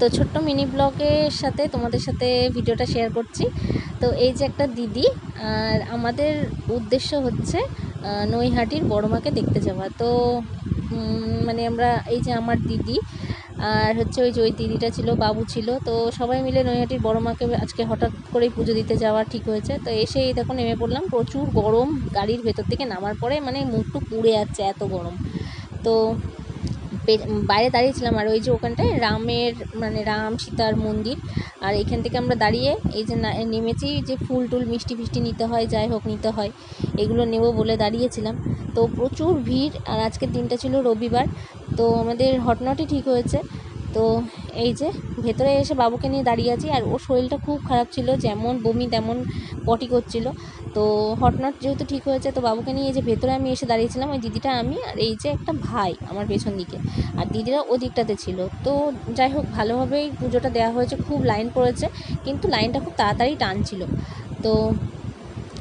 তো ছোট্ট মিনি ব্লগের সাথে তোমাদের সাথে ভিডিওটা শেয়ার করছি। তো এই যে একটা দিদি, আর আমাদের উদ্দেশ্য হচ্ছে নৈহাটির বড় মাকে দেখতে যাওয়া। তো মানে আমরা এই যে আমার দিদি, আর হচ্ছে ওই যে ওই দিদিটা ছিল, বাবু ছিল, তো সবাই মিলে নৈহাটির বড় মাকে আজকে হঠাৎ করেই পুজো দিতে যাওয়া ঠিক হয়েছে। তো এসেই দেখো নেমে পড়লাম, প্রচুর গরম, গাড়ির ভেতর থেকে নামার পরে মানে মুখটু পুড়ে যাচ্ছে এত গরম। তো বাইরে দাঁড়িয়েছিলাম আর ওই যে ওখানটায় রামের মানে রাম সীতার মন্দির। আর এখান থেকে আমরা দাঁড়িয়ে এই যে নেমেছি যে ফুল টুল মিষ্টি ফিষ্টি নিতে হয়, যাই হোক নিতে হয়, এগুলো নেব বলে দাঁড়িয়েছিলাম। তো প্রচুর ভিড় আর আজকের দিনটা ছিল রবিবার। তো আমাদের হটনটি ঠিক হয়েছে। তো এই যে ভেতরে এসে বাবুকে নিয়ে দাঁড়িয়ে আছি আর ওর শরীরটা খুব খারাপ ছিল, যেমন বমি, তেমন পটি করছিল। তো হটনট যেহেতু ঠিক হয়েছে, তো বাবুকে নিয়ে এই যে ভেতরে আমি এসে দাঁড়িয়েছিলাম, ওই দিদিটা আমি আর এই যে একটা ভাই আমার পেছন দিকে। আর দিদিরা ওদিকটাতে ছিল। তো যাই হোক, ভালোভাবেই পুজোটা দেওয়া হয়েছে, খুব লাইন পড়েছে, কিন্তু লাইনটা খুব তাড়াতাড়ি টানছিল। তো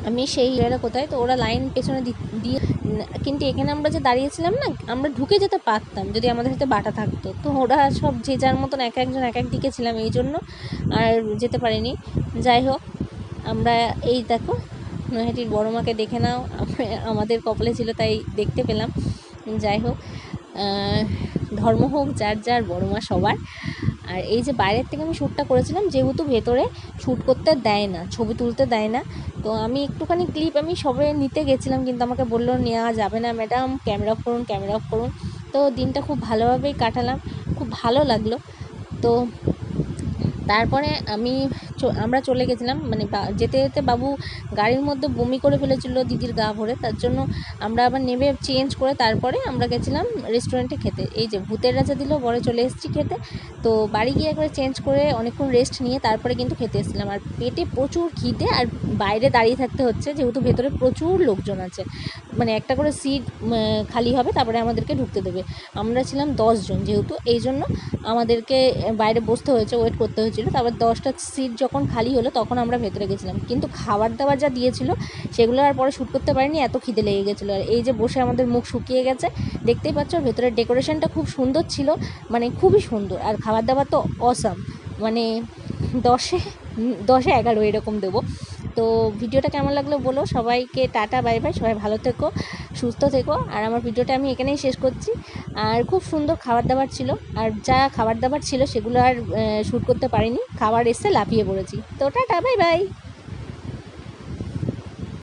আমি সেই এরা কোথায়? তো ওরা লাইন পেছনে দিয়ে, কিন্তু এখানে আমরা যে দাঁড়িয়েছিলাম না, আমরা ঢুকে যেতে পারতাম যদি আমাদের সাথে বাটা থাকতো। তো ওরা সব যে যার মতন এক একজন এক এক দিকে ছিলাম এই জন্য আর যেতে পারিনি। যাই হোক, আমরা এই দেখো, নৈহাটির বড় মাকে দেখে নাও। আমাদের কপালে ছিল তাই দেখতে পেলাম। যাই হোক ধর্ম হোক, যার যার, বড় মা সবার। আর এই যে বাইরের থেকে আমি শ্যুটটা করেছিলাম, যেহেতু ভেতরে শ্যুট করতে দেয় না, ছবি তুলতে দেয় না, তো আমি একটুখানি ক্লিপ আমি সবে নিতে গেছিলাম, কিন্তু আমাকে বলল নেওয়া যাবে না ম্যাডাম ক্যামেরা অফ করুন ক্যামেরা অফ করুন। তো দিনটা খুব ভালোভাবেই কাটালাম, খুব ভালো লাগল। তো তারপরে আমি আমরা চলে গেছিলাম মানে যেতে যেতে বাবু গাড়ির মধ্যে বমি করে ফেলেছিল দিদির গা ভরে, তার জন্য আমরা আবার নেমে চেঞ্জ করে তারপরে আমরা গেছিলাম রেস্টুরেন্টে খেতে। এই যে ভূতের রাজা দিল বরে চলে এসেছি খেতে। তো বাড়ি গিয়ে একবার চেঞ্জ করে অনেকক্ষণ রেস্ট নিয়ে তারপরে কিন্তু খেতে এসেছিলাম। আর পেটে প্রচুর খিদে, আর বাইরে দাঁড়িয়ে থাকতে হচ্ছে, যেহেতু ভেতরে প্রচুর লোকজন আছে। মানে একটা করে সিট খালি হবে, তারপরে আমাদেরকে ঢুকতে দেবে। আমরা ছিলাম দশজন যেহেতু, এই জন্য আমাদেরকে বাইরে বসতে হয়েছে ওয়েট করতে হয়েছিল। তারপর দশটা সিট যখন খালি হলো তখন আমরা ভেতরে গেছিলাম। কিন্তু খাবার দাবার যা দিয়েছিল সেগুলো আর পরে শ্যুট করতে পারিনি, এত খিদে লেগে গেছিল। আর এই যে বসে আমাদের মুখ শুকিয়ে গেছে, দেখতেই পাচ্ছ ভেতরের ডেকোরেশনটা খুব সুন্দর ছিল মানে খুবই সুন্দর। আর খাবার দাবার তো অসাম মানে দশে দশে এগারো এরকম দেবো। তো ভিডিওটা কেমন লাগল বলো। সবাইকে টাটা, বাই বাই, সবাই ভালো থেকো, সুস্থ থেকো। আর আমার ভিডিওটা আমি এখানেই শেষ করছি। আর খুব সুন্দর খাবার দাবার ছিল। আর যা খাবার দাবার ছিল সেগুলো আর শ্যুট করতে পারিনি। খাবার এসে লাফিয়ে পড়েছি। তো টাটা, বাই বাই।